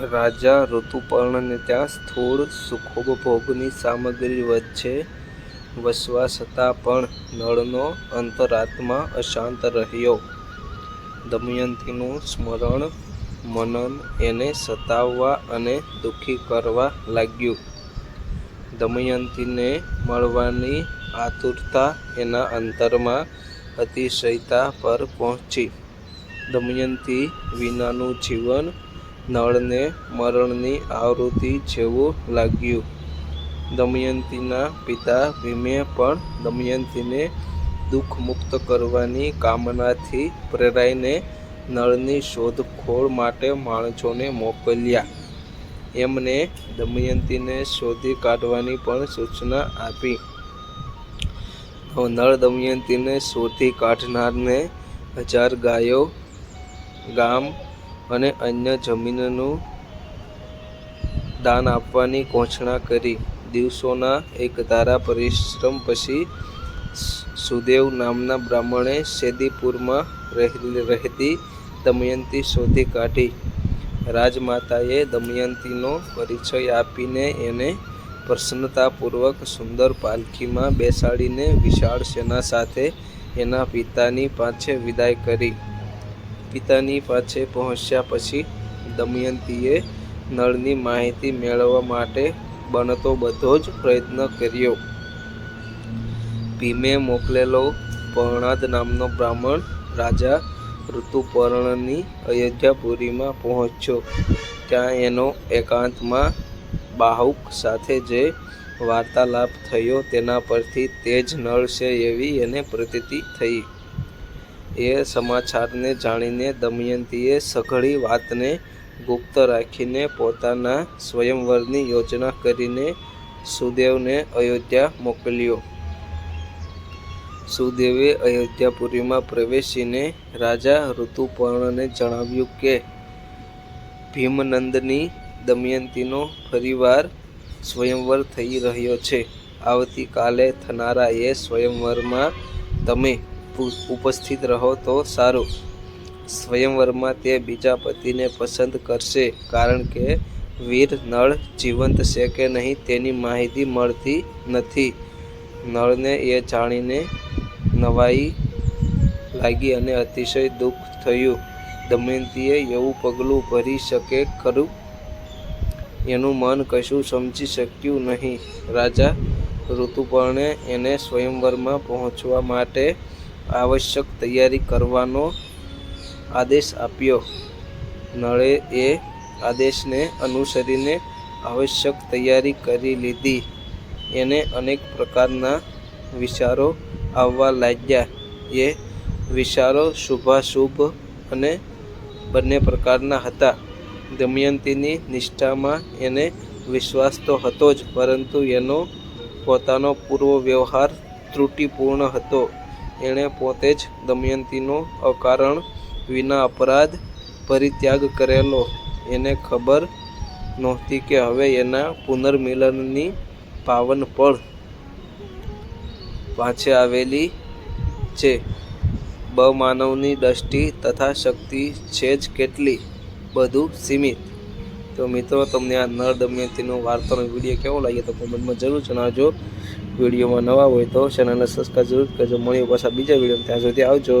રાજા ઋતુપર્ણને ત્યાં સ્થૂળ સુખોપભોગની સામગ્રી વચ્ચે વસવા છતાં પણ નળનો અંતરાત્મા અશાંત રહ્યો. દમયંતીનું સ્મરણ મનન એને સતાવવા અને દુઃખી કરવા લાગ્યું. દમયંતીને મળવાની આતુરતા એના અંતરમાં અતિશયતા પર પહોંચી. દમયંતી વિનાનું જીવન નળને મરણની આવૃત્તિ જેવું લાગ્યું. દમયંતીના પિતા ભીમે પણ દમયંતીને દુ:ખમુક્ત કરવાની કામનાથી પ્રેરાઈને નળની શોધખોળ માટે માણસોને મોકલ્યા. એમને દમયંતીને શોધી કાઢવાની પણ સૂચના આપી. નળ દમયંતીને શોધી કાઢનારને હજાર ગાયો, ગામ અને અન્ય જમીનનું દાન આપવાની ઘોષણા કરી. દિવસોના એક તારા પરિશ્રમ પછી સુદેવ નામના બ્રાહ્મણે સેદીપુરમાં રહેતી દમયંતી શોધી કાઢી. રાજમાતાએ દમયંતીનો પરિચય આપીને એને પ્રસન્નતાપૂર્વક સુંદર પાલખીમાં બેસાડીને વિશાળ સેના સાથે એના પિતાની પાસે વિદાય કરી. પિતાની પાસે પહોંચ્યા પછી દમયંતીએ નળની માહિતી મેળવવા માટે બનતો બધો જ પ્રયત્ન કર્યો. ભીમે મોકલેલો પર્ણાદ નામનો બ્રાહ્મણ રાજા ઋતુપર્ણની અયોધ્યાપુરીમાં પહોંચ્યો. ત્યાં એનો એકાંતમાં બાહુક સાથે જે વાર્તાલાપ થયો તેના પરથી તેજ નળ છે એવી એને પ્રતીતિ થઈ. એ સમાચારને જાણીને દમયંતીએ સઘળી વાતને ગુપ્ત રાખીને પોતાના સ્વયંવરની યોજના કરીને સુદેવને અયોધ્યા મોકલ્યો. સુદેવે અયોધ્યાપુરીમાં પ્રવેશીને રાજા ઋતુપર્ણને જણાવ્યું કે, ભીમનંદની દમયંતીનો ફરીવાર સ્વયંવર થઈ રહ્યો છે. આવતીકાલે થનારા એ સ્વયંવરમાં તમે ઉપસ્થિત રહો તો સારું. સ્વયંવરમાં તે બીજા પતિને પસંદ કરશે કારણ કે વીર નળ જીવંત છે કે નહીં તેની માહિતી મળતી નથી. નળને એ જાણીને નવાઈ લાગી અને અતિશય દુઃખ થયું. દમયંતીએ એવું પગલું ભરી શકે ખરું? એનું મન કશું સમજી શક્યું નહીં. રાજા ઋતુપર્ણે એને સ્વયંવરમાં પહોંચવા માટે આવશ્યક તૈયારી કરવાનો આદેશ આપ્યો. નળે એ આદેશને અનુસરીને આવશ્યક તૈયારી કરી લીધી. એને અનેક પ્રકારના વિચારો આવવા લાગ્યા. એ વિચારો શુભાશુભ અને બંને પ્રકારના હતા. દમયંતીની નિષ્ઠામાં એને વિશ્વાસ તો હતો જ, પરંતુ એનો પોતાનો પૂર્વ વ્યવહાર ત્રુટિપૂર્ણ હતો. એણે પોતે જ દમયંતીનો અકારણ વિના અપરાધ પરિત્યાગ કરેલો. એને ખબર નહોતી કે હવે એના પુનર્મિલનની પાવન પળ પાછે આવેલી છે. બ-માનવની દષ્ટિ તથા શક્તિ છે જ કેટલી? બધું સીમિત. તો મિત્રો, તમને આ નળ દમયંતીનો વાર્તાનો વીડિયો કેવો લાગ્યો તો કોમેન્ટમાં જરૂર જણાવજો. વિડીયોમાં નવા હોય તો ચેનલને સબસ્ક્રાઈબ જરૂર કરજો. મળીએ પાછા બીજા વીડિયો ત્યાં સુધી આવજો.